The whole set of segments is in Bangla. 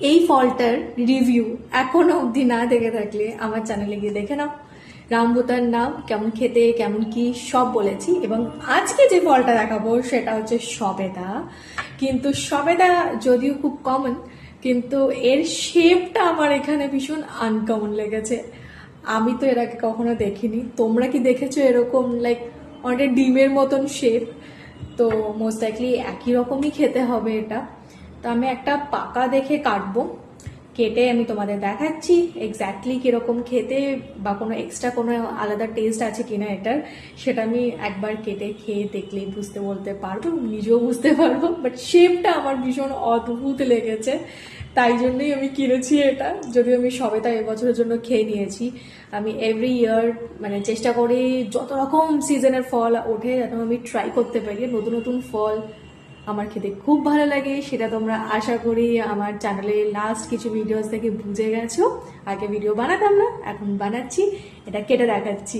এই ফলটার রিভিউ এখনও অবধি না দেখে থাকলে আমার চ্যানেলে গিয়ে দেখে নাও। রামবুতার নাম, কেমন খেতে, কেমন কি, সব বলেছি এবং আজকে যে ফলটা দেখাবো সেটা হচ্ছে সবেদা। কিন্তু সবেদা যদিও খুব কমন কিন্তু এর শেপটা আমার এখানে ভীষণ আনকমন লেগেছে। আমি তো এর আগে কখনো দেখিনি। তোমরা কি দেখেছ এরকম লাইক অনেক ডিমের মতন শেপ তো মোস্ট লাইকলি একই রকমই খেতে হবে এটা। তো আমি একটা পাকা দেখে কাটবো। কেটে আমি তোমাদের দেখাচ্ছি এক্স্যাক্টলি কীরকম খেতে বা কোনো এক্সট্রা কোনো আলাদা টেস্ট আছে কিনা এটার। সেটা আমি একবার কেটে খেয়ে দেখলেই বুঝতে বলতে পারব, নিজেও বুঝতে পারব বাট শেপটা আমার ভীষণ অদ্ভুত লেগেছে। তাই জন্যই আমি কিনেছি এটা। যদিও আমি সবে তাই এবছরের জন্য খেয়ে নিয়েছি। আমি এভরি ইয়ার মানে চেষ্টা করি যত রকম সিজনের ফল ওঠে, যেন আমি ট্রাই করতে পারি, নতুন নতুন ফল আমার খেতে খুব ভালো লাগে, সেটা তোমরা আশা করি আমার চ্যানেলে লাস্ট কিছু ভিডিওস থেকে বুঝে গেছো। আগে ভিডিও বানাতাম না, এখন বানাচ্ছি, এটা কেটে দেখাচ্ছি।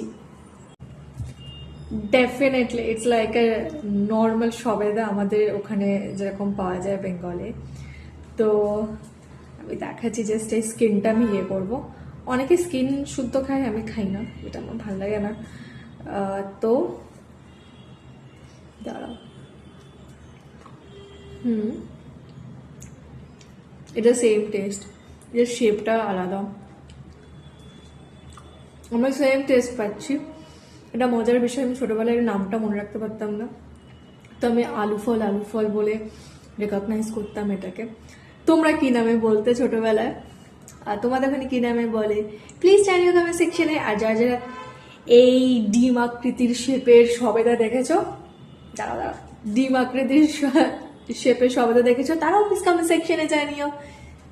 Definitely it's like a normal সবেদা আমাদের ওখানে যেরকম পাওয়া যায় বেঙ্গলে তো আমি দেখাচ্ছি জাস্ট এই স্কিনটা আমি ইয়ে করব। অনেকে স্কিন শুদ্ধ খায়, আমি খাই না, এটা আমার ভালো লাগে না। তো হুম এটা সেম টেস্ট এর শেপটা আলাদা আমরা সেম টেস্ট পাচ্ছি এটা মজার বিষয় আমি ছোটোবেলায় নামটা মনে রাখতে পারতাম না। তো আমি আলু ফল আলু ফল বলে রেকগনাইজ করতাম এটাকে। তোমরা কি নামে বলতে ছোটবেলায় আর তোমাদের ওখানে কি নামে বলে? প্লিজ জানিও কমেন্ট সেকশনে আর যারা যারা এই ডিম আকৃতির শেপের সবেদা দেখেছ, দাঁড়াও দাঁড়াও। ডিম আকৃতির শেপের সবাই দেখেছ তারাও প্লিজ কমেন্ট সেকশনে জানিও।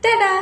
টাটা!